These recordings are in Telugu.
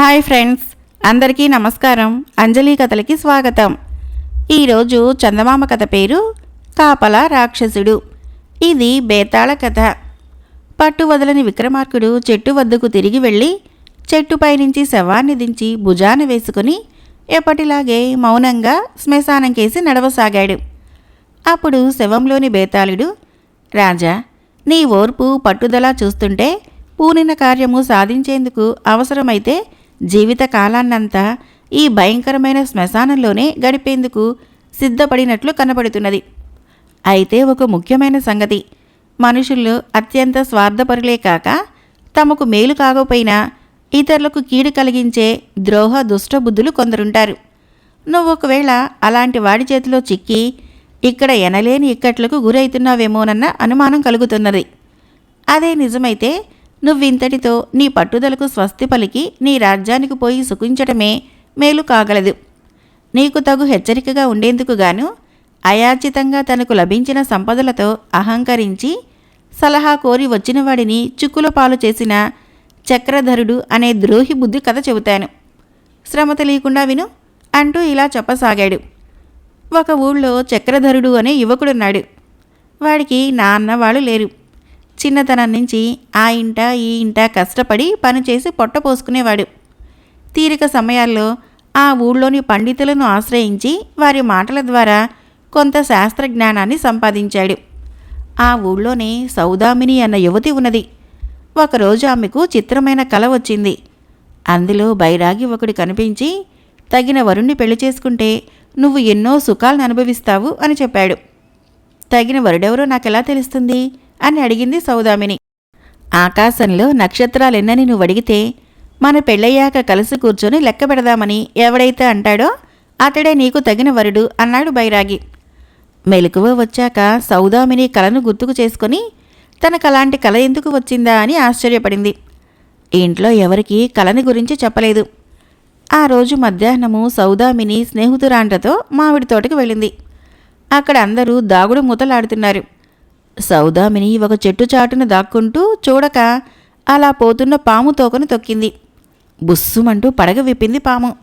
హాయ్ ఫ్రెండ్స్ అందరికీ నమస్కారం. అంజలి కథలకి స్వాగతం. ఈరోజు చందమామ కథ పేరు కాపల రాక్షసుడు. ఇది బేతాళ కథ. పట్టు వదలని విక్రమార్కుడు చెట్టు వద్దకు తిరిగి వెళ్ళి చెట్టుపై నుంచి శవాన్ని దించి భుజాన వేసుకుని ఎప్పటిలాగే మౌనంగా శ్మశానం కేసి నడవసాగాడు. అప్పుడు శవంలోని బేతాళుడు రాజా నీ ఓర్పు పట్టుదల చూస్తుంటే పూనిన కార్యము సాధించేందుకు అవసరమైతే జీవిత కాలాన్నంతా ఈ భయంకరమైన శ్మశానంలోనే గడిపేందుకు సిద్ధపడినట్లు కనబడుతున్నది. అయితే ఒక ముఖ్యమైన సంగతి. మనుషుల్లో అత్యంత స్వార్థపరులే కాక తమకు మేలు కాకపోయినా ఇతరులకు కీడు కలిగించే ద్రోహ దుష్టబుద్ధులు కొందరుంటారు. నువ్వు ఒకవేళ అలాంటి వాడి చేతిలో చిక్కి ఇక్కడ ఎనలేని ఇక్కట్లకు గురవుతున్నావేమోనన్న అనుమానం కలుగుతున్నది. అదే నిజమైతే నువ్వింతటితో నీ పట్టుదలకు స్వస్తి పలికి నీ రాజ్యానికి పోయి సుఖించటమే మేలు కాగలదు. నీకు తగు హెచ్చరికగా ఉండేందుకు గాను అయాచితంగా తనకు లభించిన సంపదలతో అహంకరించి సలహా కోరి వచ్చిన వాడిని చిక్కుల పాలు చేసిన చక్రధరుడు అనే ద్రోహి బుద్ధి కథ చెబుతాను. శ్రమ తెలియకుండా విను అంటూ ఇలా చెప్పసాగాడు. ఒక ఊళ్ళో చక్రధరుడు అనే యువకుడున్నాడు. వాడికి నాన్న వాళ్ళు లేరు. చిన్నతనం నుంచి ఆ ఇంట ఈ ఇంట కష్టపడి పనిచేసి పొట్ట పోసుకునేవాడు. తీరిక సమయాల్లో ఆ ఊళ్ళోని పండితులను ఆశ్రయించి వారి మాటల ద్వారా కొంత శాస్త్ర జ్ఞానాన్ని సంపాదించాడు. ఆ ఊళ్ళోనే సౌదామిని అన్న యువతి ఉన్నది. ఒకరోజు ఆమెకు చిత్రమైన కల వచ్చింది. అందులో బైరాగి ఒకడు కనిపించి తగిన వరుణ్ణి పెళ్ళి చేసుకుంటే నువ్వు ఎన్నో సుఖాలను అనుభవిస్తావు అని చెప్పాడు. తగిన వరుడెవరో నాకెలా తెలుస్తుంది? అని అడిగింది సౌదామిని. ఆకాశంలో నక్షత్రాలెన్నని నువ్వు అడిగితే మన పెళ్ళయ్యాక కలిసి కూర్చొని లెక్క పెడదామని ఎవడైతే అంటాడో అతడే నీకు తగిన వరుడు అన్నాడు బైరాగి. మెలకువ వచ్చాక సౌదామిని కలను గుర్తుకు చేసుకొని తనకు అలాంటి కల ఎందుకు వచ్చిందా అని ఆశ్చర్యపడింది. ఇంట్లో ఎవరికీ కలని గురించి చెప్పలేదు. ఆ రోజు మధ్యాహ్నము సౌదామిని స్నేహితురాండ్రతో మామిడి తోటకు వెళ్ళింది. అక్కడ అందరూ దాగుడు మూతలాడుతున్నారు. సౌదామిని ఒక చెట్టు చాటున దాక్కుంటూ చూడక అలా పోతున్న పాము తోకను తొక్కింది. బుస్సుమంటూ పడగ విప్పింది పాము.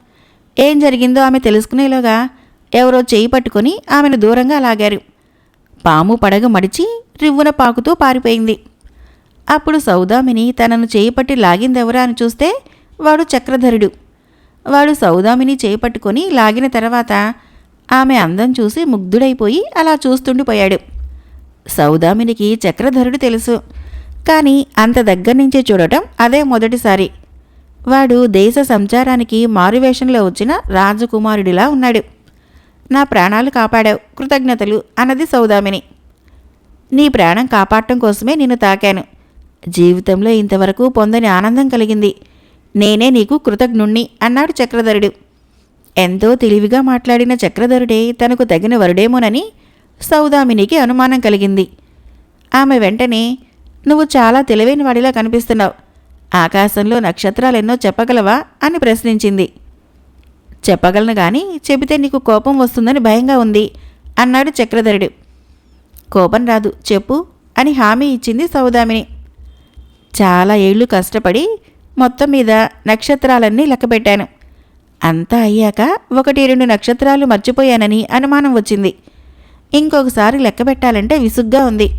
ఏం జరిగిందో ఆమె తెలుసుకునేలోగా ఎవరో చేయి పట్టుకొని ఆమెను దూరంగా లాగారు. పాము పడగ మడిచి రివ్వున పాకుతూ పారిపోయింది. అప్పుడు సౌదామిని తనను చేయిపట్టి లాగిందెవరా అని చూస్తే వాడు చక్రధరుడు. వాడు సౌదామిని చేయి పట్టుకొని లాగిన తర్వాత ఆమె అందం చూసి ముగ్ధుడైపోయి అలా చూస్తుండిపోయాడు. సౌదామినికి చక్రధరుడు తెలుసు. కానీ అంత దగ్గర నుంచే చూడటం అదే మొదటిసారి. వాడు దేశ సంచారానికి మారువేషంలో వచ్చిన రాజకుమారుడిలా ఉన్నాడు. నా ప్రాణాలు కాపాడావు కృతజ్ఞతలు అన్నది సౌదామిని. నీ ప్రాణం కాపాడటం కోసమే నిన్ను తాకాను. జీవితంలో ఇంతవరకు పొందని ఆనందం కలిగింది. నేనే నీకు కృతజ్ఞుణ్ణి అన్నాడు చక్రధరుడు. ఎంతో తెలివిగా మాట్లాడిన చక్రధరుడే తనకు తగిన వరుడేమోనని సౌదామినికి అనుమానం కలిగింది. ఆమె వెంటనే నువ్వు చాలా తెలివైన వాడిలా కనిపిస్తున్నావు. ఆకాశంలో నక్షత్రాలెన్నో చెప్పగలవా? అని ప్రశ్నించింది. చెప్పగలను కానీ చెబితే నీకు కోపం వస్తుందని భయంగా ఉంది అన్నాడు చక్రధరుడు. కోపం రాదు చెప్పు అని హామీ ఇచ్చింది సౌదామిని. చాలా ఏళ్ళు కష్టపడి మొత్తం మీద నక్షత్రాలన్నీ లెక్కపెట్టాను. అంతా అయ్యాక ఒకటి రెండు నక్షత్రాలు మర్చిపోయానని అనుమానం వచ్చింది. ఇంకొకసారి లెక్క పెట్టాలంటే విసుగ్గా ఉంది.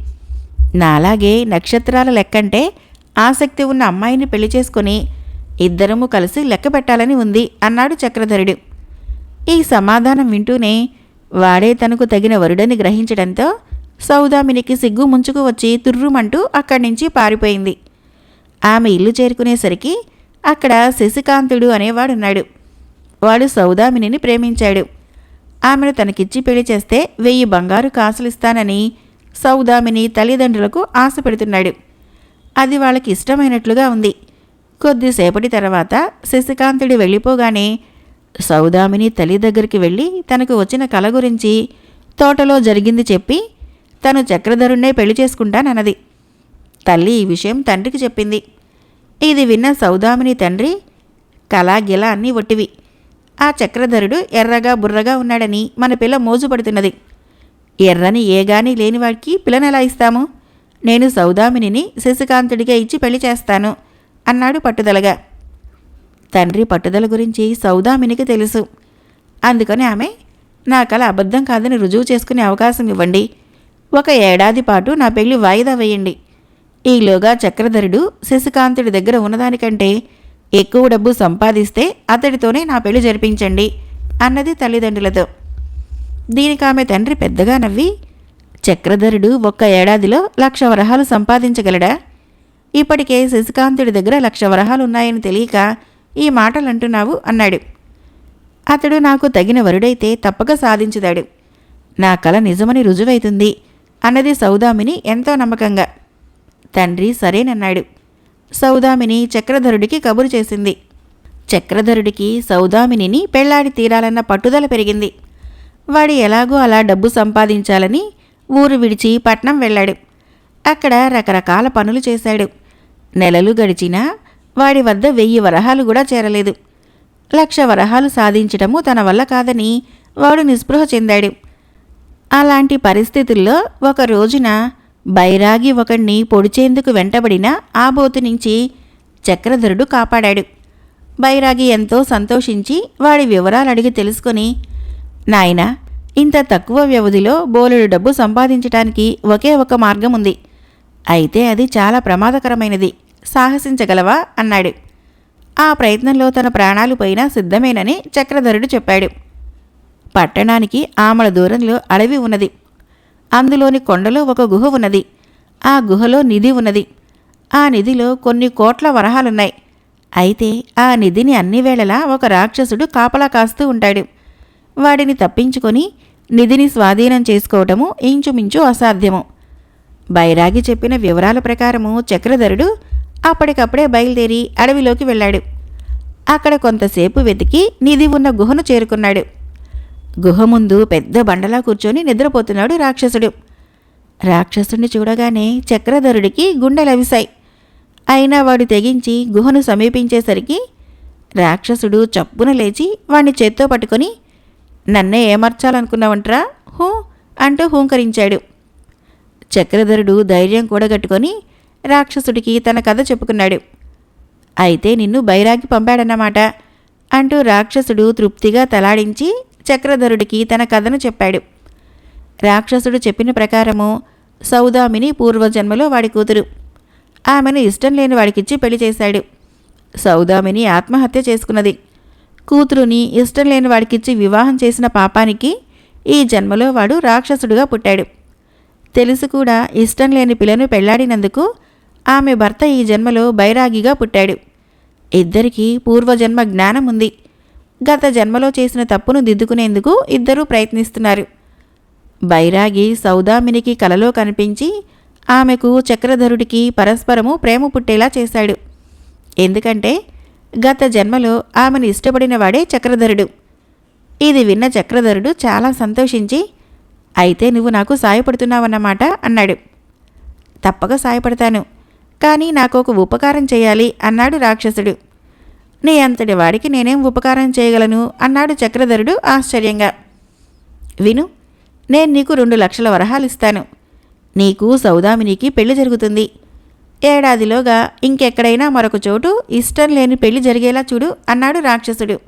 నాలాగే నక్షత్రాల లెక్కంటే ఆసక్తి ఉన్న అమ్మాయిని పెళ్ళి చేసుకుని ఇద్దరము కలిసి లెక్క పెట్టాలని ఉంది అన్నాడు చక్రధరుడు. ఈ సమాధానం వింటూనే వాడే తనకు తగిన వరుడని గ్రహించడంతో సౌదామినికి సిగ్గు ముంచుకు వచ్చి తుర్రుమంటూ అక్కడి నుంచి పారిపోయింది. ఆమె ఇల్లు చేరుకునేసరికి అక్కడ శశికాంతుడు అనేవాడున్నాడు. వాడు సౌదామినిని ప్రేమించాడు. ఆమెను తనకిచ్చి పెళ్ళి చేస్తే వెయ్యి బంగారు కాసులిస్తానని సౌదామిని తల్లిదండ్రులకు ఆశ పెడుతున్నాడు. అది వాళ్ళకి ఇష్టమైనట్లుగా ఉంది. కొద్దిసేపటి తర్వాత శశికాంతుడు వెళ్ళిపోగానే సౌదామిని తల్లి దగ్గరికి వెళ్ళి తనకు వచ్చిన కల గురించి తోటలో జరిగింది చెప్పి తను చక్రధరుణ్ణే పెళ్ళి చేసుకుంటానన్నది. తల్లి ఈ విషయం తండ్రికి చెప్పింది. ఇది విన్న సౌదామిని తండ్రి కళాగిల అన్నీ ఒట్టివి. ఆ చక్రధరుడు ఎర్రగా బుర్రగా ఉన్నాడని మన పిల్ల మోజుపడుతున్నది. ఎర్రని ఏగాని లేనివాడికి పిల్లనెలా ఇస్తాము? నేను సౌదామినిని శశికాంతుడిగా ఇచ్చి పెళ్ళి చేస్తాను అన్నాడు పట్టుదలగా. తండ్రి పట్టుదల గురించి సౌదామినికి తెలుసు. అందుకని ఆమె నా కల అబద్ధం కాదని రుజువు చేసుకునే అవకాశం ఇవ్వండి. ఒక ఏడాది పాటు నా పెళ్ళి వాయిదా వేయండి. ఈలోగా చక్రధరుడు శశికాంతుడి దగ్గర ఉన్నదానికంటే ఎక్కువ డబ్బు సంపాదిస్తే అతడితోనే నా పెళ్ళి జరిపించండి అన్నది తల్లిదండ్రులతో. దీనికి ఆమె తండ్రి పెద్దగా నవ్వి చక్రధరుడు ఒక్క ఏడాదిలో లక్ష వరహాలు సంపాదించగలడా? ఇప్పటికే శశికాంతుడి దగ్గర లక్ష వరహాలు ఉన్నాయని తెలియక ఈ మాటలు అంటున్నావు అన్నాడు. అతడు నాకు తగిన వరుడైతే తప్పక సాధించుదాడు నా కల నిజమని రుజువైతుంది అన్నది సౌదామిని ఎంతో నమ్మకంగా. తండ్రి సరేనన్నాడు. సౌదామిని చక్రధరుడికి కబురు చేసింది. చక్రధరుడికి సౌదామినిని పెళ్ళాడి తీరాలన్న పట్టుదల పెరిగింది. వాడు ఎలాగో అలా డబ్బు సంపాదించాలని ఊరు విడిచి పట్నం వెళ్ళాడు. అక్కడ రకరకాల పనులు చేశాడు. నెలలు గడిచినా వాడి వద్ద వెయ్యి వరహాలు కూడా చేరలేదు. లక్ష వరహాలు సాధించటము తన వల్ల కాదని వాడు నిస్పృహ చెందాడు. అలాంటి పరిస్థితుల్లో ఒక రోజున బైరాగి ఒకణ్ణి పొడిచేందుకు వెంటబడిన ఆ బోతు నుంచి చక్రధరుడు కాపాడాడు. బైరాగి ఎంతో సంతోషించి వాడి వివరాలు అడిగి తెలుసుకొని నాయనా ఇంత తక్కువ వ్యవధిలో బోలెడు డబ్బు సంపాదించటానికి ఒకే ఒక మార్గం ఉంది అయితే అది చాలా ప్రమాదకరమైనది. సాహసించగలవా? అన్నాడు. ఆ ప్రయత్నంలో తన ప్రాణాలు పోయినా సిద్ధమేనని చక్రధరుడు చెప్పాడు. పట్టణానికి ఆమల దూరంలో అడవి ఉన్నది. అందులోని కొండలో ఒక గుహ ఉన్నది. ఆ గుహలో నిధి ఉన్నది. ఆ నిధిలో కొన్ని కోట్ల వరహాలున్నాయి. అయితే ఆ నిధిని అన్ని వేళలా ఒక రాక్షసుడు కాపలా కాస్తూ ఉంటాడు. వాడిని తప్పించుకొని నిధిని స్వాధీనం చేసుకోవటము ఇంచుమించు అసాధ్యము. బైరాగి చెప్పిన వివరాల ప్రకారము చక్రధరుడు అప్పటికప్పుడే బయలుదేరి అడవిలోకి వెళ్ళాడు. అక్కడ కొంతసేపు వెతికి నిధి ఉన్న గుహను చేరుకున్నాడు. గుహ ముందు పెద్ద బండలా కూర్చొని నిద్రపోతున్నాడు రాక్షసుడు. రాక్షసుడిని చూడగానే చక్రధరుడికి గుండెలవిశాయి. అయినా వాడు తెగించి గుహను సమీపించేసరికి రాక్షసుడు చప్పున లేచి వాణ్ణి చేత్తో పట్టుకొని నన్నే ఏమర్చాలనుకున్నావంట్రా? హూ! అంటూ హూంకరించాడు. చక్రధరుడు ధైర్యం కూడగట్టుకొని రాక్షసుడికి తన కథ చెప్పుకున్నాడు. అయితే నిన్ను బైరాగి పంపాడన్నమాట అంటూ రాక్షసుడు తృప్తిగా తలాడించి చక్రధరుడికి తన కథను చెప్పాడు. రాక్షసుడు చెప్పిన ప్రకారము సౌదామిని పూర్వజన్మలో వాడి కూతురు. ఆమెను ఇష్టం లేని వాడికిచ్చి పెళ్ళి చేశాడు. సౌదామిని ఆత్మహత్య చేసుకున్నది. కూతురుని ఇష్టం లేని వాడికిచ్చి వివాహం చేసిన పాపానికి ఈ జన్మలో వాడు రాక్షసుడుగా పుట్టాడు. తెలుసు కూడా ఇష్టం లేని పిల్లను పెళ్ళాడినందుకు ఆమె భర్త ఈ జన్మలో బైరాగిగా పుట్టాడు. ఇద్దరికీ పూర్వజన్మ జ్ఞానం ఉంది గత జన్మలో చేసిన తప్పును దిద్దుకునేందుకు ఇద్దరూ ప్రయత్నిస్తున్నారు. బైరాగి సౌదామినికి కలలో కనిపించి ఆమెకు చక్రధరుడికి పరస్పరము ప్రేమ పుట్టేలా చేశాడు. ఎందుకంటే గత జన్మలో ఆమెను ఇష్టపడిన వాడే చక్రధరుడు. ఇది విన్న చక్రధరుడు చాలా సంతోషించి అయితే నువ్వు నాకు సాయపడుతున్నావన్నమాట అన్నాడు. తప్పక సాయపడతాను కానీ నాకు ఒక ఉపకారం చేయాలి అన్నాడు రాక్షసుడు. నీ అంతటి వాడికి నేనేం ఉపకారం చేయగలను? అన్నాడు చక్రధరుడు ఆశ్చర్యంగా. విను నేను నీకు రెండు లక్షల వరహాలు ఇస్తాను. నీకు సౌదామినికి పెళ్ళి జరుగుతుంది. ఏడాదిలోగా ఇంకెక్కడైనా మరొక చోటు ఇష్టం లేని పెళ్ళి జరిగేలా చూడు అన్నాడు రాక్షసుడు.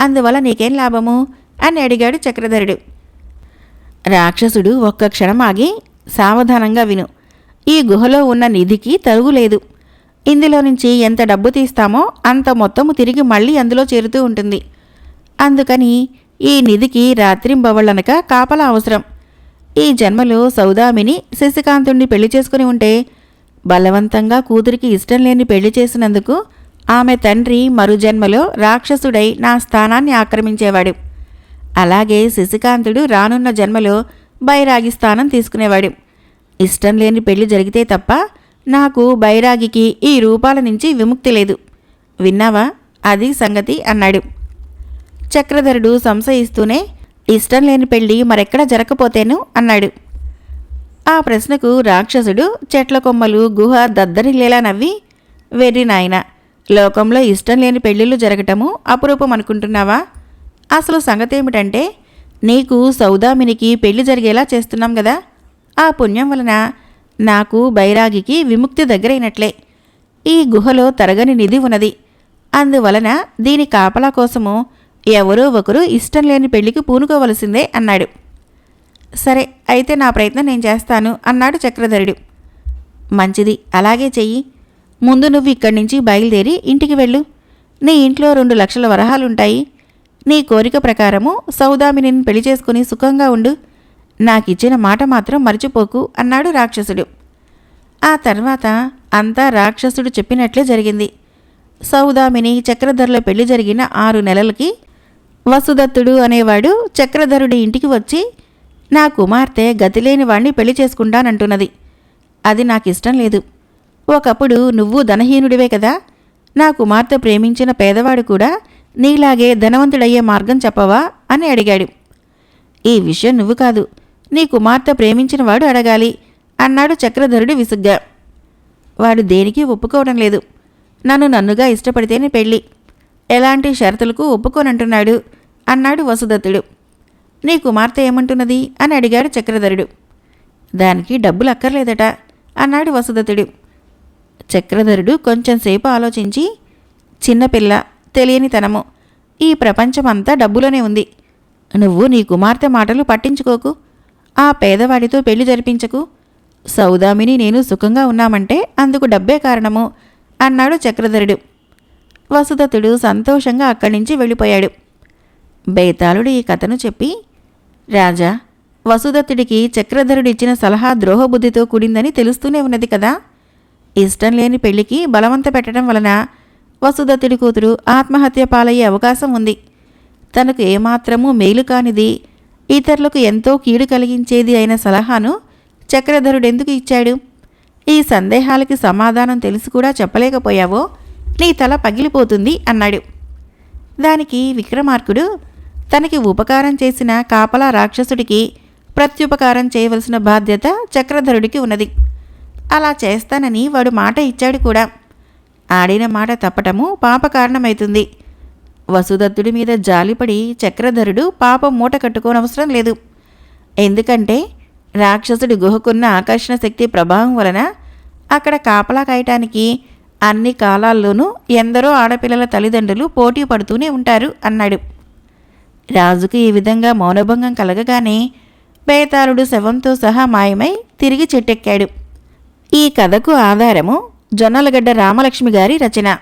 అందువల్ల నీకేం లాభము? అని అడిగాడు చక్రధరుడు. రాక్షసుడు ఒక్క క్షణం ఆగి సావధానంగా విను ఈ గుహలో ఉన్న నిధికి తరుగులేదు ఇందులో నుంచి ఎంత డబ్బు తీస్తామో అంత మొత్తము తిరిగి మళ్ళీ అందులో చేరుతూ ఉంటుంది. అందుకని ఈ నిధికి రాత్రింబవళ్ళనక కాపలా అవసరం. ఈ జన్మలో సౌదామిని శశికాంతుణ్ణి పెళ్ళి చేసుకుని ఉంటే బలవంతంగా కూతురికి ఇష్టం లేని పెళ్ళి చేసినందుకు ఆమె తండ్రి మరు జన్మలో రాక్షసుడై నా స్థానాన్ని ఆక్రమించేవాడు. అలాగే శశికాంతుడు రానున్న జన్మలో బైరాగి స్థానం తీసుకునేవాడు. ఇష్టం లేని పెళ్ళి జరిగితే తప్ప నాకు బైరాగికి ఈ రూపాల నుంచి విముక్తి లేదు. విన్నావా? అది సంగతి అన్నాడు. చక్రధరుడు సంశయిస్తూనే ఇష్టం లేని పెళ్ళి మరెక్కడ జరకపోతేను అన్నాడు. ఆ ప్రశ్నకు రాక్షసుడు చెట్ల కొమ్మలు గుహ దద్దరిల్లేలా నవ్వి వెర్రి నాయన లోకంలో ఇష్టం లేని పెళ్ళిళ్ళు జరగటము అపురూపం అనుకుంటున్నావా? అసలు సంగతి ఏమిటంటే నీకు సౌదామినికి పెళ్ళి జరిగేలా చేస్తున్నాం కదా ఆ పుణ్యం వలన నాకు బైరాగికి విముక్తి దగ్గరైనట్లే. ఈ గుహలో తరగని నిధి ఉన్నది. అందువలన దీని కాపలా కోసము ఎవరో ఒకరు ఇష్టం లేని పెళ్ళికి పూనుకోవలసిందే అన్నాడు. సరే అయితే నా ప్రయత్నం నేను చేస్తాను అన్నాడు చక్రధరుడు. మంచిది అలాగే చెయ్యి. ముందు నువ్వు ఇక్కడి నుంచి బయలుదేరి ఇంటికి వెళ్ళు. నీ ఇంట్లో రెండు లక్షల వరహాలుంటాయి. నీ కోరిక ప్రకారము సౌదామినిని పెళ్ళి చేసుకుని సుఖంగా ఉండు. నాకిచ్చిన మాట మాత్రం మర్చిపోకు అన్నాడు రాక్షసుడు. ఆ తర్వాత అంతా రాక్షసుడు చెప్పినట్లే జరిగింది. సౌదామిని చక్రధరుల పెళ్ళి జరిగిన ఆరు నెలలకి వసుదత్తుడు అనేవాడు చక్రధరుడి ఇంటికి వచ్చి నా కుమార్తె గతిలేని వాణ్ణి పెళ్ళి చేసుకుంటానంటున్నది. అది నాకిష్టం లేదు. ఒకప్పుడు నువ్వు ధనహీనుడివే కదా. నా కుమార్తె ప్రేమించిన పేదవాడు కూడా నీలాగే ధనవంతుడయ్యే మార్గం చెప్పవా? అని అడిగాడు. ఈ విషయం నువ్వు కాదు. నీ కుమార్తె ప్రేమించిన వాడు అడగాలి అన్నాడు చక్రధరుడు విసుగ్గా. వాడు దేనికి ఒప్పుకోవడం లేదు. నన్ను నన్నుగా ఇష్టపడితేనే పెళ్ళి. ఎలాంటి షరతులకు ఒప్పుకోనంటున్నాడు అన్నాడు వసుదత్తుడు. నీ కుమార్తె ఏమంటున్నది అని అడిగాడు చక్రధరుడు. దానికి డబ్బులు అక్కర్లేదట అన్నాడు వసుదత్తుడు. చక్రధరుడు కొంచెంసేపు ఆలోచించి చిన్నపిల్ల తెలియని తనము ఈ ప్రపంచమంతా డబ్బులోనే ఉంది. నువ్వు నీ కుమార్తె మాటలు పట్టించుకోకు. ఆ పేదవాడితో పెళ్ళి జరిపించకు. సౌదామిని నేను సుఖంగా ఉన్నామంటే అందుకు డబ్బే కారణము అన్నాడు చక్రధరుడు. వసుదత్తుడు సంతోషంగా అక్కడి నుంచి వెళ్ళిపోయాడు. బేతాళుడు ఈ కథను చెప్పి రాజా వసుదత్తుడికి చక్రధరుడు ఇచ్చిన సలహా ద్రోహబుద్ధితో కూడిందని తెలుస్తూనే ఉన్నది కదా. ఇష్టం లేని పెళ్ళికి బలవంత పెట్టడం వలన వసుదత్తుడి కూతురు ఆత్మహత్య పాలయ్యే అవకాశం ఉంది. తనకు ఏమాత్రమూ మేలు కానిది ఇతరులకు ఎంతో కీడు కలిగించేది అయిన సలహాను చక్రధరుడెందుకు ఇచ్చాడు? ఈ సందేహాలకి సమాధానం తెలిసి కూడా చెప్పలేకపోయావో? నీ తల పగిలిపోతుంది అన్నాడు. దానికి విక్రమార్కుడు తనకి ఉపకారం చేసిన కాపలా రాక్షసుడికి ప్రత్యుపకారం చేయవలసిన బాధ్యత చక్రధరుడికి ఉన్నది. అలా చేస్తానని వాడు మాట ఇచ్చాడు కూడా. ఆడిన మాట తప్పటము పాప కారణమవుతుంది వసుదత్తుడి మీద జాలిపడి చక్రధరుడు పాపం మూట కట్టుకోనవసరం లేదు. ఎందుకంటే రాక్షసుడి గుహకున్న ఆకర్షణ శక్తి ప్రభావం వలన అక్కడ కాపలా కాయటానికి అన్ని కాలాల్లోనూ ఎందరో ఆడపిల్లల తల్లిదండ్రులు పోటీ పడుతూనే ఉంటారు అన్నాడు. రాజుకు ఈ విధంగా మౌనభంగం కలగగానే బేతాళుడు శవంతో సహా మాయమై తిరిగి చెట్టెక్కాడు. ఈ కథకు ఆధారము జొన్నలగడ్డ రామలక్ష్మి గారి రచన.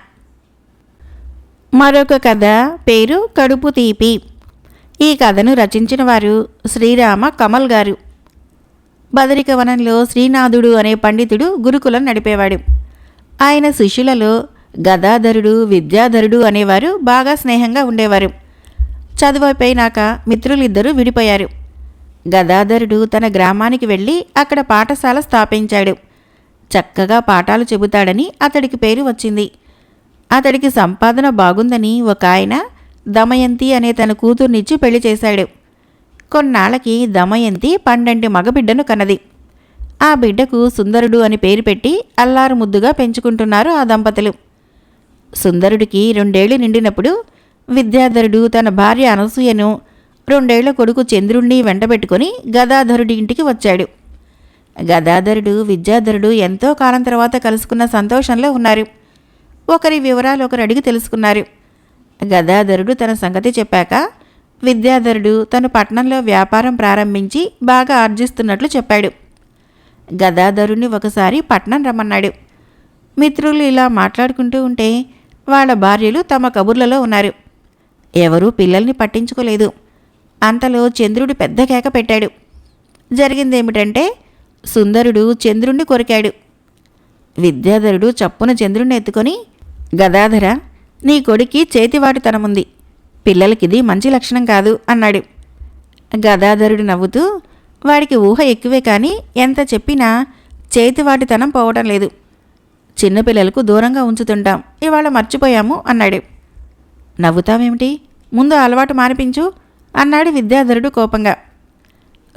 మరొక కథ పేరు కడుపు తీపి. ఈ కథను రచించిన వారు శ్రీరామ కమల్ గారు. బదరికవనంలో శ్రీనాథుడు అనే పండితుడు గురుకులం నడిపేవాడు. ఆయన శిష్యులలో గదాధరుడు విద్యాధరుడు అనేవారు బాగా స్నేహంగా ఉండేవారు. చదువైపోయినాక మిత్రులిద్దరూ విడిపోయారు. గదాధరుడు తన గ్రామానికి వెళ్ళి అక్కడ పాఠశాల స్థాపించాడు. చక్కగా పాఠాలు చెబుతాడని అతడికి పేరు వచ్చింది. అతడికి సంపాదన బాగుందని ఒక ఆయన దమయంతి అనే తన కూతుర్నిచ్చి పెళ్ళి చేశాడు. కొన్నాళ్ళకి దమయంతి పండంటి మగబిడ్డను కన్నది. ఆ బిడ్డకు సుందరుడు అని పేరు పెట్టి అల్లారు ముద్దుగా పెంచుకుంటున్నారు ఆ దంపతులు. సుందరుడికి రెండేళ్ళు నిండినప్పుడు విద్యాధరుడు తన భార్య అనసూయను రెండేళ్ళ కొడుకు చంద్రుణ్ణి వెంటబెట్టుకుని గదాధరుడి ఇంటికి వచ్చాడు. గదాధరుడు విద్యాధరుడు ఎంతో కాలం తర్వాత కలుసుకున్న సంతోషంలో ఉన్నారు. ఒకరి వివరాలు ఒకరు అడిగి తెలుసుకున్నారు. గదాధరుడు తన సంగతి చెప్పాక విద్యాధరుడు తను పట్నంలో వ్యాపారం ప్రారంభించి బాగా ఆర్జిస్తున్నట్లు చెప్పాడు. గదాధరుణ్ణి ఒకసారి పట్నం రమ్మన్నాడు. మిత్రులు ఇలా మాట్లాడుకుంటూ ఉంటే వాళ్ళ భార్యలు తమ కబుర్లలో ఉన్నారు. ఎవరూ పిల్లల్ని పట్టించుకోలేదు. అంతలో చంద్రుడు పెద్ద కేక పెట్టాడు. జరిగిందేమిటంటే సుందరుడు చంద్రుణ్ణి కొరికాడు. విద్యాధరుడు చప్పున చంద్రుణ్ణి ఎత్తుకొని గదాధర నీ కొడుక్కి చేతివాటుతనముంది. పిల్లలకిది మంచి లక్షణం కాదు అన్నాడు. గదాధరుడు నవ్వుతూ వాడికి ఊహ ఎక్కువే కానీ ఎంత చెప్పినా చేతివాటితనం పోవటం లేదు. చిన్నపిల్లలకు దూరంగా ఉంచుతుంటాం ఇవాళ మర్చిపోయాము అన్నాడు. నవ్వుతావేమిటి? ముందు అలవాటు మానిపించు అన్నాడు విద్యాధరుడు కోపంగా.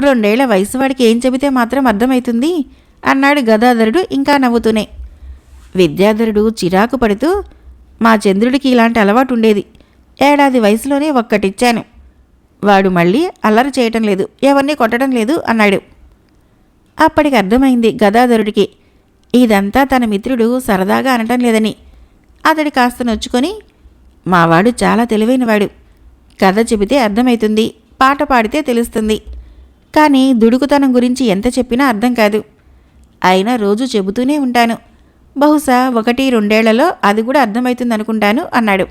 రెండేళ్ళ వయసు వాడికి ఏం చెబితే మాత్రం అర్థమవుతుంది అన్నాడు గదాధరుడు ఇంకా నవ్వుతూనే. విద్యాధరుడు చిరాకు పడుతూ మా చంద్రుడికి ఇలాంటి అలవాటు ఉండేది. ఏడాది వయసులోనే ఒక్కటిచ్చాను. వాడు మళ్ళీ అల్లరి చేయటం లేదు ఎవరిని కొట్టడం లేదు అన్నాడు. అప్పటికి అర్థమైంది గదాధరుడికి ఇదంతా తన మిత్రుడు సరదాగా అనటం లేదని. అతడి కాస్త నొచ్చుకొని మావాడు చాలా తెలివైనవాడు. కథ చెబితే అర్థమవుతుంది పాట పాడితే తెలుస్తుంది. కానీ దుడుకుతనం గురించి ఎంత చెప్పినా అర్థం కాదు. అయినా రోజు చెబుతూనే ఉంటాను. బహుశా ఒకటి రెండేళ్ళలో అది కూడా అర్థమవుతుంది అనుకుంటాను అన్నాడు.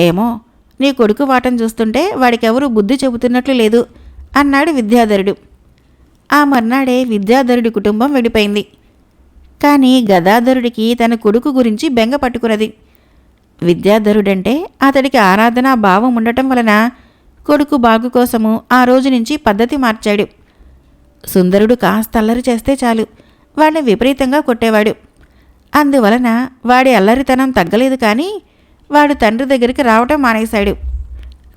ఏమో నీ కొడుకు వాటం చూస్తుంటే వాడికెవరూ బుద్ధి చెబుతున్నట్లు లేదు అన్నాడు విద్యాధరుడు. ఆ మర్నాడే విద్యాధరుడి కుటుంబం విడిపోయింది. కానీ గదాధరుడికి తన కొడుకు గురించి బెంగ పట్టుకున్నది. విద్యాధరుడంటే అతడికి ఆరాధనా భావం ఉండటం వలన కొడుకు బాగు కోసము ఆ రోజు నుంచి పద్ధతి మార్చాడు. సుందరుడు కాస్త అల్లరి చేస్తే చాలు. వాడిని విపరీతంగా కొట్టేవాడు. అందువలన వాడి అల్లరితనం తగ్గలేదు కానీ వాడు తండ్రి దగ్గరికి రావటం మానేశాడు.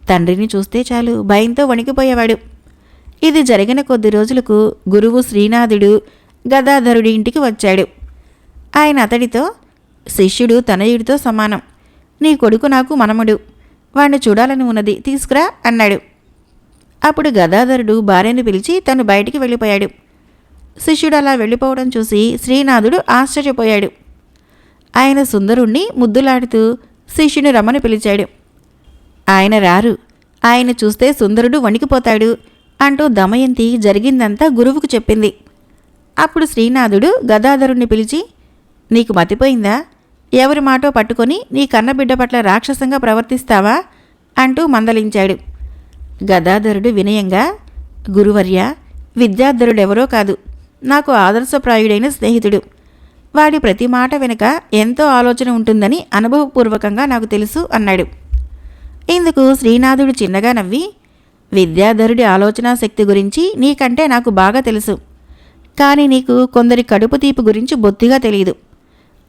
తండ్రిని చూస్తే చాలు భయంతో వణికిపోయేవాడు. ఇది జరిగిన కొద్ది రోజులకు గురువు శ్రీనాథుడు గదాధరుడి ఇంటికి వచ్చాడు. ఆయన అతడితో శిష్యుడు తనయుడితో సమానం. నీ కొడుకు నాకు మనముడు. వాణ్ణి చూడాలని ఉన్నది తీసుకురా అన్నాడు. అప్పుడు గదాధరుడు భార్యను పిలిచి తను బయటికి వెళ్ళిపోయాడు. శిష్యుడు అలా వెళ్ళిపోవడం చూసి శ్రీనాథుడు ఆశ్చర్యపోయాడు. ఆయన సుందరుణ్ణి ముద్దులాడుతూ శిష్యుని రమ్మని పిలిచాడు. ఆయన రారు. ఆయన చూస్తే సుందరుడు వణికిపోతాడు అంటూ దమయంతి జరిగిందంతా గురువుకు చెప్పింది. అప్పుడు శ్రీనాథుడు గదాధరుణ్ణి పిలిచి నీకు మతిపోయిందా? ఎవరి మాటో పట్టుకొని నీ కన్నబిడ్డ పట్ల రాక్షసంగా ప్రవర్తిస్తావా? అంటూ మందలించాడు. గదాధరుడు వినయంగా గురువర్య విద్యాధరుడెవరో కాదు. నాకు ఆదర్శప్రాయుడైన స్నేహితుడు. వాడి ప్రతి మాట వెనుక ఎంతో ఆలోచన ఉంటుందని అనుభవపూర్వకంగా నాకు తెలుసు అన్నాడు. ఇందుకు శ్రీనాథుడు చిన్నగా నవ్వి విద్యాధరుడి ఆలోచనా శక్తి గురించి నీకంటే నాకు బాగా తెలుసు. కానీ నీకు కొందరి కడుపు తీపి గురించి బొత్తిగా తెలియదు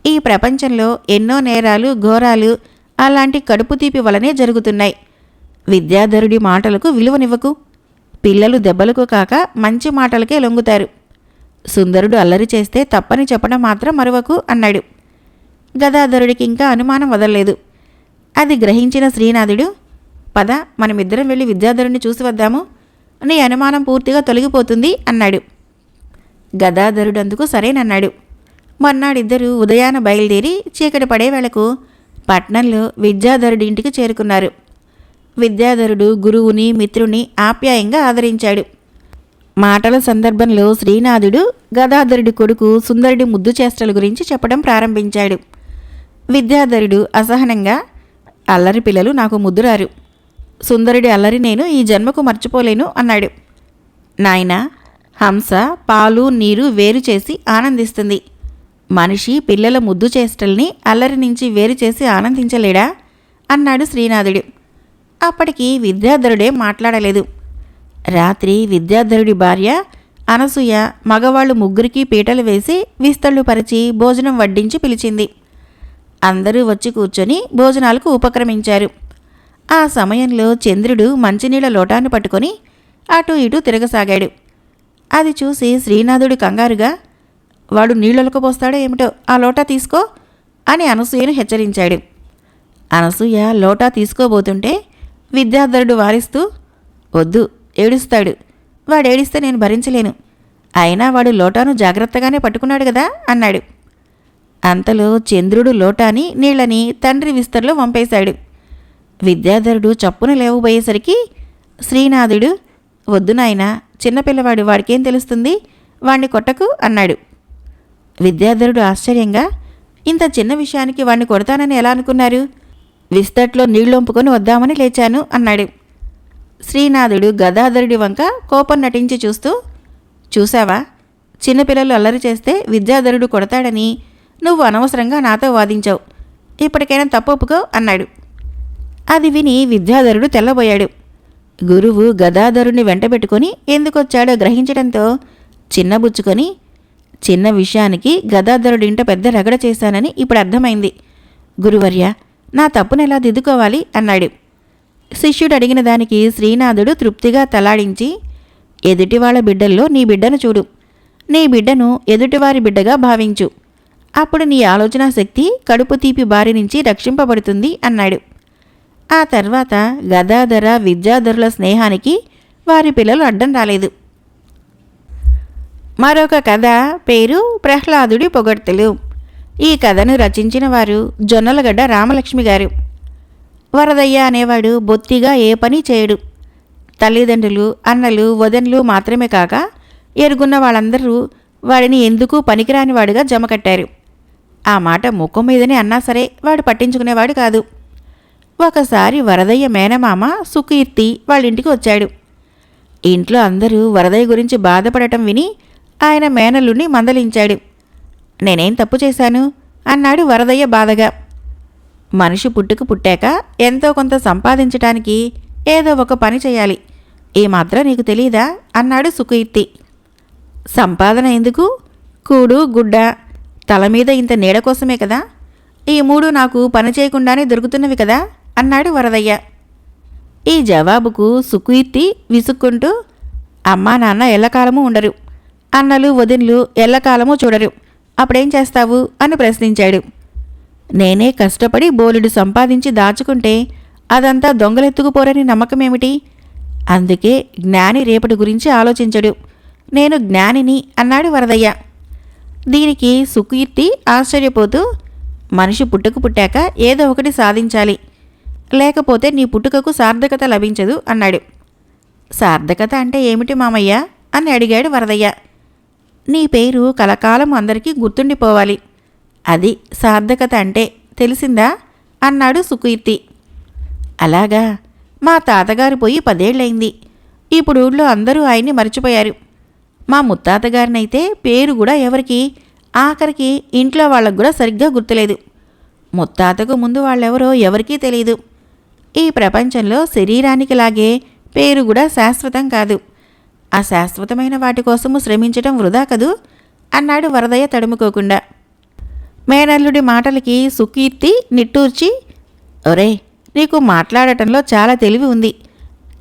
ఈ ప్రపంచంలో ఎన్నో నేరాలు ఘోరాలు అలాంటి కడుపు తీపి వలనే జరుగుతున్నాయి. విద్యాధరుడి మాటలకు విలువనివ్వకు. పిల్లలు దెబ్బలకు కాక మంచి మాటలకే లొంగుతారు. సుందరుడు అల్లరి చేస్తే తప్పని చెప్పడం మాత్రం మరువకు అన్నాడు. గదాధరుడికి ఇంకా అనుమానం వదలలేదు. అది గ్రహించిన శ్రీనాథుడు పద మనమిద్దరం వెళ్ళి విద్యాధరుణ్ణి చూసి వద్దాము. నీ అనుమానం పూర్తిగా తొలగిపోతుంది అన్నాడు. గదాధరుడు అందుకు సరేనన్నాడు. మొన్నాడిద్దరూ ఉదయాన బయలుదేరి చీకటి పడే వేళకు పట్నంలో విద్యాధరుడి ఇంటికి చేరుకున్నారు. విద్యాధరుడు గురువుని మిత్రుని ఆప్యాయంగా ఆదరించాడు. మాటల సందర్భంలో శ్రీనాథుడు గదాధరుడి కొడుకు సుందరుడి ముద్దు చేష్టల గురించి చెప్పడం ప్రారంభించాడు. విద్యాధరుడు అసహనంగా అల్లరి పిల్లలు నాకు ముద్దురారు. సుందరుడి అల్లరి నేను ఈ జన్మకు మర్చిపోలేను అన్నాడు. నాయనా హంస పాలు నీరు వేరు చేసి ఆనందిస్తుంది. మనిషి పిల్లల ముద్దు చేష్టల్ని అల్లరి నుంచి వేరు చేసి ఆనందించలేడా? అన్నాడు శ్రీనాథుడు. అప్పటికి విద్యాధరుడే మాట్లాడలేదు. రాత్రి విద్యాధరుడి భార్య అనసూయ మగవాళ్ళు ముగ్గురికి పీటలు వేసి విస్తళ్ళు పరిచి భోజనం వడ్డించి పిలిచింది. అందరూ వచ్చి కూర్చొని భోజనాలకు ఉపక్రమించారు. ఆ సమయంలో చంద్రుడు మంచినీళ్ళ లోటాన్ని పట్టుకొని అటు ఇటు తిరగసాగాడు. అది చూసి శ్రీనాథుడు కంగారుగా వాడు నీళ్ళలకు పోస్తాడో ఏమిటో? ఆ లోటా తీసుకో అని అనసూయను హెచ్చరించాడు. అనసూయ లోటా తీసుకోబోతుంటే విద్యాధరుడు వారిస్తూ వద్దు ఏడుస్తాడు. వాడు ఏడిస్తే నేను భరించలేను. అయినా వాడు లోటాను జాగ్రత్తగానే పట్టుకున్నాడు కదా అన్నాడు. అంతలో చంద్రుడు లోటాని నీళ్ళని తండ్రి విస్తర్లో వంపేశాడు. విద్యాధరుడు చప్పున లేవబోయేసరికి శ్రీనాథుడు వద్దు నాయనా చిన్నపిల్లవాడు వాడికేం తెలుస్తుంది? వాణ్ణి కొట్టకు అన్నాడు. విద్యాధరుడు ఆశ్చర్యంగా ఇంత చిన్న విషయానికి వాణ్ణి కొడతానని ఎలా అనుకున్నారు? విస్తట్లో నీళ్ళొంపుకొని వద్దామని లేచాను అన్నాడు. శ్రీనాథుడు గదాధరుడి వంక కోపం నటించి చూస్తూ చూసావా చిన్నపిల్లలు అల్లరి చేస్తే విద్యాధరుడు కొడతాడని నువ్వు అనవసరంగా నాతో వాదించావు. ఇప్పటికైనా తప్పు ఒప్పుకో అన్నాడు. అది విని విద్యాధరుడు తెల్లబోయాడు. గురువు గదాధరుణ్ణి వెంటబెట్టుకొని ఎందుకొచ్చాడో గ్రహించడంతో చిన్నబుచ్చుకొని చిన్న విషయానికి గదాధరుడింట పెద్ద రగడ చేశానని ఇప్పుడు అర్థమైంది. గురువర్య నా తప్పునెలా దిద్దుకోవాలి? అన్నాడు. శిష్యుడు అడిగిన దానికి శ్రీనాథుడు తృప్తిగా తలాడించి ఎదుటివాళ్ళ బిడ్డల్లో నీ బిడ్డను చూడు. నీ బిడ్డను ఎదుటివారి బిడ్డగా భావించు. అప్పుడు నీ ఆలోచనా శక్తి కడుపు తీపి బారి నుంచి రక్షింపబడుతుంది అన్నాడు. ఆ తర్వాత గదాధర విద్యాధరుల స్నేహానికి వారి పిల్లలు అడ్డం రాలేదు. మరొక కథ పేరు ప్రహ్లాదుడి పొగడ్తలు. ఈ కథను రచించిన వారు జొన్నలగడ్డ రామలక్ష్మి గారు. వరదయ్య అనేవాడు బొత్తిగా ఏ పని చేయడు. తల్లిదండ్రులు అన్నలు వదన్లు మాత్రమే కాక ఎరుగున్న వాళ్ళందరూ వాడిని ఎందుకు పనికిరాని వాడుగా జమకట్టారు ఆ మాట ముఖం మీదనే అన్నా సరే వాడు పట్టించుకునేవాడు కాదు. ఒకసారి వరదయ్య మేనమామ సుకీర్తి వాళ్ళ ఇంటికి వచ్చాడు. ఇంట్లో అందరూ వరదయ్య గురించి బాధపడటం విని ఆయన మేనల్లుని మందలించాడు. నేనేం తప్పు చేశాను? అన్నాడు వరదయ్య బాధగా. మనిషి పుట్టుకు పుట్టాక ఎంతో కొంత సంపాదించటానికి ఏదో ఒక పని చేయాలి. ఈ మాత్రం నీకు తెలియదా అన్నాడు సుకీర్తి. సంపాదన ఎందుకు? కూడు గుడ్డ తల మీద ఇంత నీడ కోసమే కదా? ఈ మూడు నాకు పని చేయకుండానే దొరుకుతున్నవి కదా? అన్నాడు వరదయ్య. ఈ జవాబుకు సుకీర్తి విసుక్కుంటూ అమ్మా నాన్న ఎల్లకాలము ఉండరు. అన్నలు వదిన్లు ఎల్లకాలము చూడరు. అప్పుడేం చేస్తావు? అని ప్రశ్నించాడు. నేనే కష్టపడి బోలుడు సంపాదించి దాచుకుంటే అదంతా దొంగలెత్తుకుపోరని నమ్మకమేమిటి? అందుకే జ్ఞాని రేపటి గురించి ఆలోచించడు. నేను జ్ఞానిని అన్నాడు వరదయ్య. దీనికి సుకీర్తి ఆశ్చర్యపోతూ మనిషి పుట్టుకు పుట్టాక ఏదో ఒకటి సాధించాలి. లేకపోతే నీ పుట్టుకకు సార్థకత లభించదు అన్నాడు. సార్థకత అంటే ఏమిటి మామయ్య? అని అడిగాడు వరదయ్య. నీ పేరు కలకాలం అందరికీ గుర్తుండిపోవాలి. అది సార్థకత అంటే తెలిసిందా? అన్నాడు సుకీర్తి. అలాగా. మా తాతగారు పోయి పదేళ్ళయింది ఇప్పుడు ఊళ్ళో అందరూ ఆయన్ని మర్చిపోయారు. మా ముత్తాతగారినైతే పేరు కూడా ఎవరికి? ఆఖరికి ఇంట్లో వాళ్ళకు కూడా సరిగ్గా గుర్తులేదు. ముత్తాతకు ముందు వాళ్ళెవరో ఎవరికీ తెలియదు ఈ ప్రపంచంలో శరీరానికి లాగే పేరు కూడా శాశ్వతం కాదు. అశాశ్వతమైన వాటి కోసము శ్రమించటం వృధా కదూ? అన్నాడు వరదయ్య తడుముకోకుండా. మేనల్లుడి మాటలకి సుకీర్తి నిట్టూర్చి ఒరే నీకు మాట్లాడటంలో చాలా తెలివి ఉంది.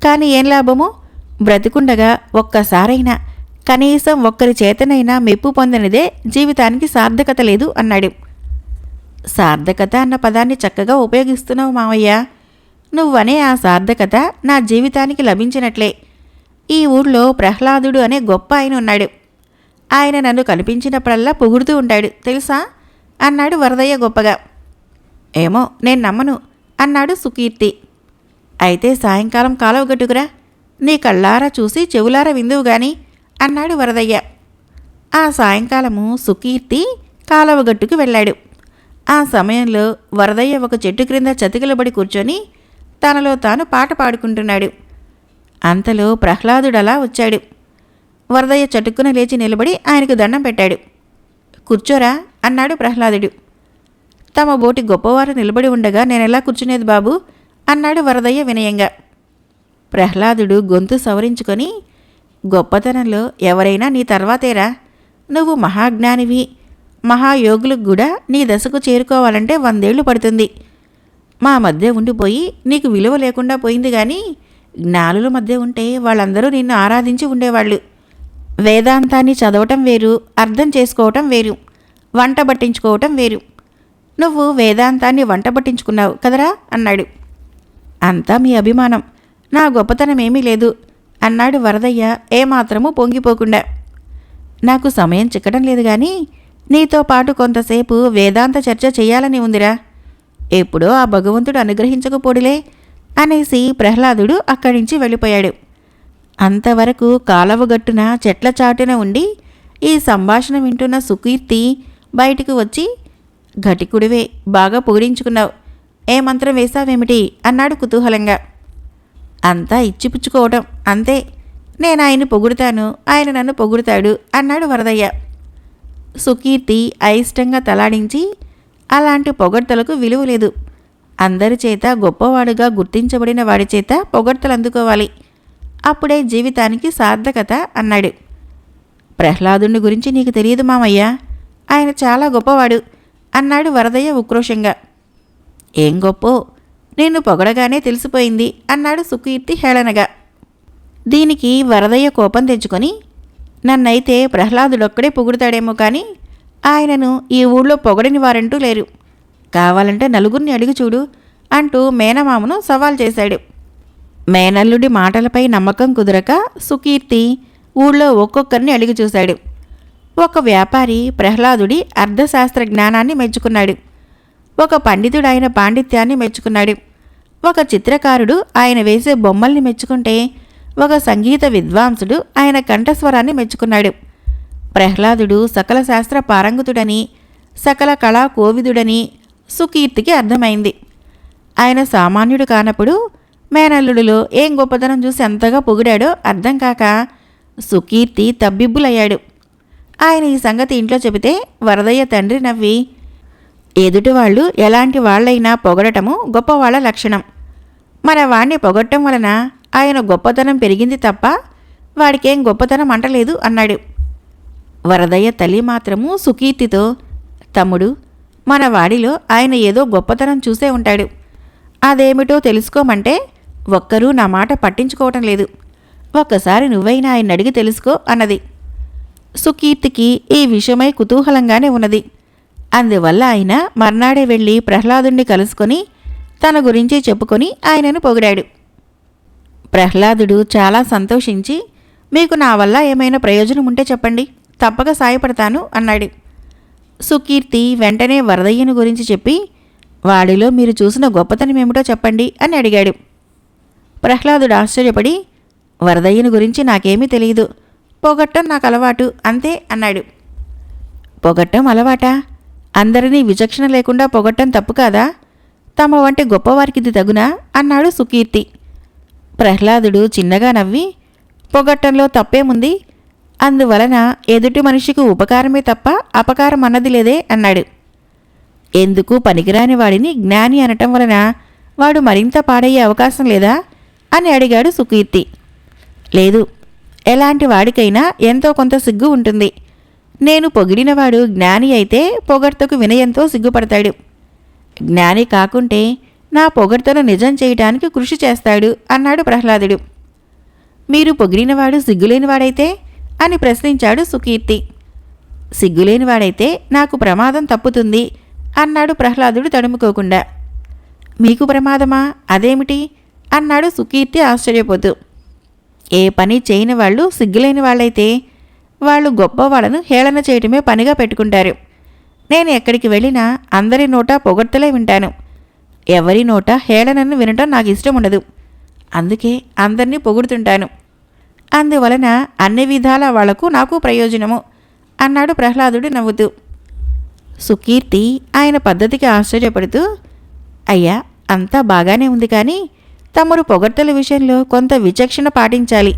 కానీ ఏం లాభము? బ్రతికుండగా ఒక్కసారైనా కనీసం ఒక్కరి చేతనైనా మెప్పు పొందనిదే జీవితానికి సార్థకత లేదు అన్నాడు. సార్థకత అన్న పదాన్ని చక్కగా ఉపయోగిస్తున్నావు మావయ్య. నువ్వనే ఆ సార్థకత నా జీవితానికి లభించినట్లే. ఈ ఊళ్ళో ప్రహ్లాదుడు అనే గొప్ప ఆయన ఉన్నాడు. ఆయన నన్ను కనిపించినప్పుడల్లా పొగుడుతూ ఉంటాడు తెలుసా? అన్నాడు వరదయ్య గొప్పగా. ఏమో నేను నమ్మను అన్నాడు సుకీర్తి. అయితే సాయంకాలం కాలవగట్టుకురా నీ కళ్ళారా చూసి చెవులారా విందువు గాని అన్నాడు వరదయ్య. ఆ సాయంకాలము సుకీర్తి కాలవగట్టుకు వెళ్ళాడు. ఆ సమయంలో వరదయ్య ఒక చెట్టు క్రింద చతికిలబడి కూర్చొని తనలో తాను పాట పాడుకుంటున్నాడు. అంతలో ప్రహ్లాదుడలా వచ్చాడు. వరదయ్య చటుక్కున లేచి నిలబడి ఆయనకు దండం పెట్టాడు. కూర్చోరా అన్నాడు ప్రహ్లాదుడు. తమ బోటి గొప్పవారు నిలబడి ఉండగా నేనెలా కూర్చునేది బాబు? అన్నాడు వరదయ్య వినయంగా. ప్రహ్లాదుడు గొంతు సవరించుకొని గొప్పతనంలో ఎవరైనా నీ తర్వాతేరా? నువ్వు మహాజ్ఞానివి మహాయోగులకు కూడా నీ దశకు చేరుకోవాలంటే వందేళ్ళు పడుతుంది. మా మధ్య ఉండిపోయి నీకు విలువ లేకుండా పోయింది కానీ జ్ఞానుల మధ్య ఉంటే వాళ్ళందరూ నిన్ను ఆరాధించి ఉండేవాళ్ళు. వేదాంతాన్ని చదవటం వేరు అర్థం చేసుకోవటం వేరు వంట పట్టించుకోవటం వేరు. నువ్వు వేదాంతాన్ని వంట పట్టించుకున్నావు కదరా? అన్నాడు. అంతా మీ అభిమానం. నా గొప్పతనం ఏమీ లేదు అన్నాడు వరదయ్య ఏమాత్రమూ పొంగిపోకుండా. నాకు సమయం చిక్కడం లేదు కానీ నీతో పాటు కొంతసేపు వేదాంత చర్చ చేయాలని ఉందిరా. ఎప్పుడో ఆ భగవంతుడు అనుగ్రహించకపోడిలే అనేసి ప్రహ్లాదుడు అక్కడి నుంచి వెళ్ళిపోయాడు. అంతవరకు కాలవగట్టున చెట్ల చాటున ఉండి ఈ సంభాషణ వింటున్న సుకీర్తి బయటికి వచ్చి ఘటికుడివే బాగా పొగిడించుకున్నావు. ఏ మంత్రం వేశావేమిటి? అన్నాడు కుతూహలంగా. అంతా ఇచ్చిపుచ్చుకోవటం అంతే. నేను ఆయన్ని పొగుడుతాను ఆయన నన్ను పొగుడుతాడు అన్నాడు వరదయ్య. సుకీర్తి అయిష్టంగా తలాడించి అలాంటి పొగడ్తలకు విలువ లేదు. అందరి చేత గొప్పవాడుగా గుర్తించబడిన వాడి చేత పొగడ్తలు అందుకోవాలి. అప్పుడే జీవితానికి సార్థకత అన్నాడు. ప్రహ్లాదుని గురించి నీకు తెలియదు మామయ్య. ఆయన చాలా గొప్పవాడు అన్నాడు వరదయ్య ఉక్రోషంగా. ఏం గొప్పో? నిన్ను పొగడగానే తెలిసిపోయింది అన్నాడు సుకీర్తి హేళనగా. దీనికి వరదయ్య కోపం తెచ్చుకొని నన్నైతే ప్రహ్లాదుడొక్కడే పొగుడుతాడేమో కానీ ఆయనను ఈ ఊళ్ళో పొగడని వారంటూ లేరు. కావాలంటే నలుగురిని అడిగి చూడు అంటూ మేనమామను సవాల్ చేశాడు. మేనల్లుడి మాటలపై నమ్మకం కుదరక సుకీర్తి ఊళ్ళో ఒక్కొక్కరిని అడిగి చూశాడు. ఒక వ్యాపారి ప్రహ్లాదుడి అర్థశాస్త్ర జ్ఞానాన్ని మెచ్చుకున్నాడు. ఒక పండితుడు ఆయన పాండిత్యాన్ని మెచ్చుకున్నాడు. ఒక చిత్రకారుడు ఆయన వేసే బొమ్మల్ని మెచ్చుకుంటే ఒక సంగీత విద్వాంసుడు ఆయన కంఠస్వరాన్ని మెచ్చుకున్నాడు. ప్రహ్లాదుడు సకల శాస్త్ర పారంగతుడని సకల కళా కోవిదుడని సుకీర్తికి అర్థమైంది. ఆయన సామాన్యుడు కానప్పుడు మేనల్లుడులో ఏం గొప్పతనం చూసి ఎంతగా పొగిడాడో అర్థం కాక సుకీర్తి తబ్బిబ్బులయ్యాడు. ఆయన ఈ సంగతి ఇంట్లో చెబితే వరదయ్య తండ్రి నవ్వి ఎదుటి వాళ్ళు ఎలాంటి వాళ్ళైనా పొగడటము గొప్పవాళ్ళ లక్షణం. మరి వాణ్ణి పొగట్టం వలన ఆయన గొప్పతనం పెరిగింది తప్ప వాడికేం గొప్పతనం అంటలేదు అన్నాడు. వరదయ్య తల్లి మాత్రము సుకీర్తితో తమ్ముడు మన వాడిలో ఆయన ఏదో గొప్పతనం చూసే ఉంటాడు. అదేమిటో తెలుసుకోమంటే ఒక్కరూ నా మాట పట్టించుకోవటం లేదు. ఒక్కసారి నువ్వైనా ఆయన అడిగి తెలుసుకో అన్నది. సుకీర్తికి ఈ విషయమై కుతూహలంగానే ఉన్నది. అందువల్ల ఆయన మర్నాడే వెళ్ళి ప్రహ్లాదుణ్ణి కలుసుకొని తన గురించి చెప్పుకొని ఆయనను పొగిడాడు. ప్రహ్లాదుడు చాలా సంతోషించి మీకు నా వల్ల ఏమైనా ప్రయోజనం ఉంటే చెప్పండి తప్పక సాయపడతాను అన్నాడు. సుకీర్తి వెంటనే వరదయ్యను గురించి చెప్పి వాడిలో మీరు చూసిన గొప్పతనం ఏమిటో చెప్పండి అని అడిగాడు. ప్రహ్లాదుడు ఆశ్చర్యపడి వరదయ్యను గురించి నాకేమీ తెలియదు పొగట్టం నాకు అలవాటు అంతే అన్నాడు. పొగట్టం అలవాటా? అందరినీ విచక్షణ లేకుండా పొగట్టం తప్పు కాదా? తమ వంటి గొప్పవారికి ఇది తగునా? అన్నాడు సుకీర్తి. ప్రహ్లాదుడు చిన్నగా నవ్వి పొగట్టంలో తప్పేముంది? అందువలన ఎదుటి మనిషికి ఉపకారమే తప్ప అపకారం అన్నది లేదే అన్నాడు. ఎందుకు పనికిరాని వాడిని జ్ఞాని అనటం వలన వాడు మరింత పాడయ్యే అవకాశం లేదా? అని అడిగాడు సుకీర్తి. లేదు ఎలాంటి వాడికైనా ఎంతో కొంత సిగ్గు ఉంటుంది. నేను పొగిడినవాడు జ్ఞాని అయితే పొగడ్తకు వినయంతో సిగ్గుపడతాడు. జ్ఞాని కాకుంటే నా పొగడ్తను నిజం చేయటానికి కృషి చేస్తాడు అన్నాడు ప్రహ్లాదుడు. మీరు పొగిడినవాడు సిగ్గులేనివాడైతే? అని ప్రశ్నించాడు సుకీర్తి. సిగ్గులేనివాడైతే నాకు ప్రమాదం తప్పుతుంది అన్నాడు ప్రహ్లాదుడు తడుముకోకుండా. మీకు ప్రమాదమా? అదేమిటి? అన్నాడు సుకీర్తి ఆశ్చర్యపోతూ. ఏ పని చేయని వాళ్ళు సిగ్గులేని వాళ్ళైతే? వాళ్ళు గొప్ప వాళ్ళను హేళన చేయటమే పనిగా పెట్టుకుంటారు. నేను ఎక్కడికి వెళ్ళినా అందరి నోట పొగడ్తలే వింటాను. ఎవరి నోట హేళనను వినటం నాకు ఇష్టం ఉండదు అందుకే అందరినీ పొగుడుతుంటాను. అందువలన అన్ని విధాల వాళ్ళకు నాకు ప్రయోజనము అన్నాడు ప్రహ్లాదుడు నవ్వుతూ. సుకీర్తి ఆయన పద్ధతికి ఆశ్చర్యపడుతూ అయ్యా అంతా బాగానే ఉంది కానీ తమరు పొగడ్తల విషయంలో కొంత విచక్షణ పాటించాలి.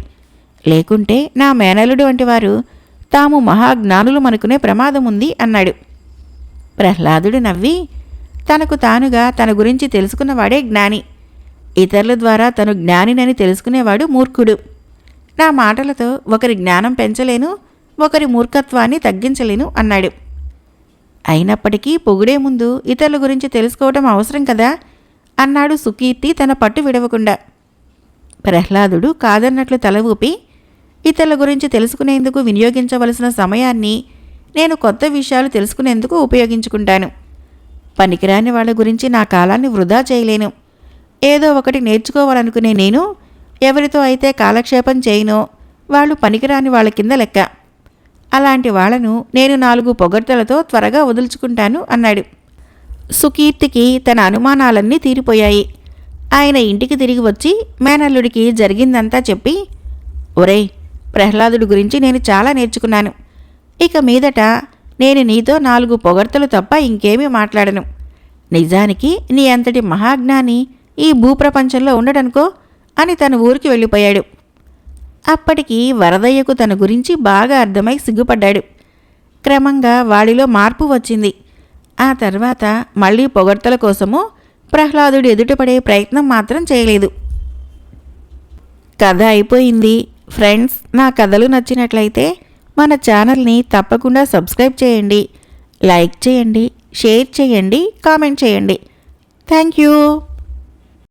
లేకుంటే నా మేనలుడు వంటి వారు తాము మహాజ్ఞానులు మనుకునే ప్రమాదం ఉంది అన్నాడు. ప్రహ్లాదుడు నవ్వి తనకు తానుగా తన గురించి తెలుసుకున్నవాడే జ్ఞాని. ఇతరుల ద్వారా తను జ్ఞానినని తెలుసుకునేవాడు మూర్ఖుడు. నా మాటలతో ఒకరి జ్ఞానం పెంచలేను ఒకరి మూర్ఖత్వాన్ని తగ్గించలేను అన్నాడు. అయినప్పటికీ పొగిడే ముందు ఇతరుల గురించి తెలుసుకోవటం అవసరం కదా? అన్నాడు సుకీర్తి తన పట్టు విడవకుండా. ప్రహ్లాదుడు కాదన్నట్లు తల ఊపి ఇతరుల గురించి తెలుసుకునేందుకు వినియోగించవలసిన సమయాన్ని నేను కొత్త విషయాలు తెలుసుకునేందుకు ఉపయోగించుకుంటాను. పనికిరాని వాళ్ళ గురించి నా కాలాన్ని వృధా చేయలేను. ఏదో ఒకటి నేర్చుకోవాలనుకునే నేను ఎవరితో అయితే కాలక్షేపం చేయనో వాళ్ళు పనికిరాని వాళ్ళ కింద లెక్క. అలాంటి వాళ్ళను నేను నాలుగు పొగడ్తలతో త్వరగా వదులుచుకుంటాను అన్నాడు. సుకీర్తికి తన అనుమానాలన్నీ తీరిపోయాయి. ఆయన ఇంటికి తిరిగి వచ్చి మేనల్లుడికి జరిగిందంతా చెప్పి ఒరేయ్ ప్రహ్లాదుడి గురించి నేను చాలా నేర్చుకున్నాను. ఇక మీదట నేను నీతో నాలుగు పొగడ్తలు తప్ప ఇంకేమీ మాట్లాడను. నిజానికి నీ అంతటి మహాజ్ఞాని ఈ భూప్రపంచంలో ఉండడనుకో అని తన ఊరికి వెళ్ళిపోయాడు. అప్పటికి వరదయ్యకు తన గురించి బాగా అర్థమై సిగ్గుపడ్డాడు. క్రమంగా వాడిలో మార్పు వచ్చింది. ఆ తర్వాత మళ్ళీ పొగడ్తల కోసము ప్రహ్లాదుడు ఎదుటపడే ప్రయత్నం మాత్రం చేయలేదు. కథ అయిపోయింది. ఫ్రెండ్స్ నా కథలు నచ్చినట్లయితే మన ఛానల్ని తప్పకుండా సబ్స్క్రైబ్ చేయండి. లైక్ చేయండి షేర్ చేయండి కామెంట్ చేయండి. Thank you.